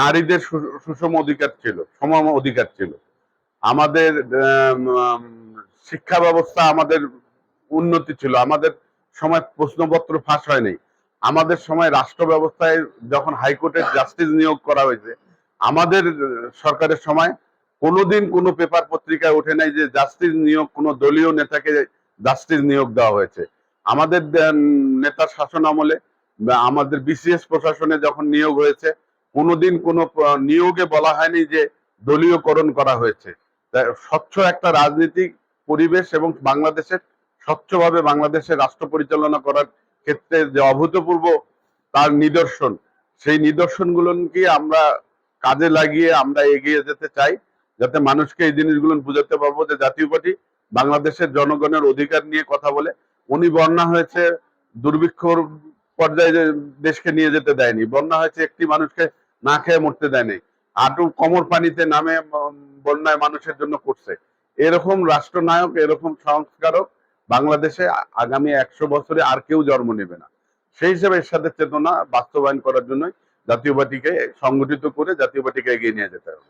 নারীদের সুষম অধিকার ছিল সমান অধিকার ছিল। আমাদের আম, আম, শিক্ষা ব্যবস্থা আমাদের উন্নতি ছিল। আমাদের সময় প্রশ্নপত্র ফাঁস হয়নি। আমাদের সময় রাষ্ট্র ব্যবস্থায় যখন হাইকোর্টের জাস্টিস নিয়োগ করা হয়েছে আমাদের সরকারের সময় কোনোদিন কোনো পেপার পত্রিকায় ওঠে নাই যে জাস্টিস নিয়োগ কোনো দলীয় নেতাকে জাস্টিস নিয়োগ দেওয়া হয়েছে। আমাদের নেতার শাসন আমলে আমাদের বিসিএস প্রশাসনে যখন নিয়োগ হয়েছে কোনোদিন কোনো নিয়োগে বলা হয়নি যে দলীয়করণ করা হয়েছে। স্বচ্ছ একটা রাজনীতিক পরিবেশ এবং বাংলাদেশের, স্বচ্ছভাবে বাংলাদেশের রাষ্ট্র পরিচালনা করার ক্ষেত্রে যে অভূতপূর্ব তার নিদর্শন, সেই নিদর্শনগুলোকে আমরা কাজে লাগিয়ে আমরা এগিয়ে যেতে চাই? যাতে মানুষকে এই জিনিসগুলো বুঝাতে পারব যে জাতীয় পার্টি বাংলাদেশের জনগণের অধিকার নিয়ে কথা বলে। উনি বন্যা হয়েছে দুর্ভিক্ষর পর্যায়ে দেশকে নিয়ে যেতে দেয়নি। বন্যা হয়েছে, একটি মানুষকে না খেয়ে মরতে দেয়নি আটু কমর পানিতে নামে বন্যায় মানুষের জন্য করছে। এরকম রাষ্ট্রনায়ক, এরকম সংস্কারক বাংলাদেশে আগামী একশো বছরে আর কেউ জন্ম নেবে না। সেই হিসেবে এর সাথে চেতনা বাস্তবায়ন করার জন্যই জাতীয় পার্টিকে সংগঠিত করে জাতীয় পার্টিকে এগিয়ে নিয়ে যেতে হবে।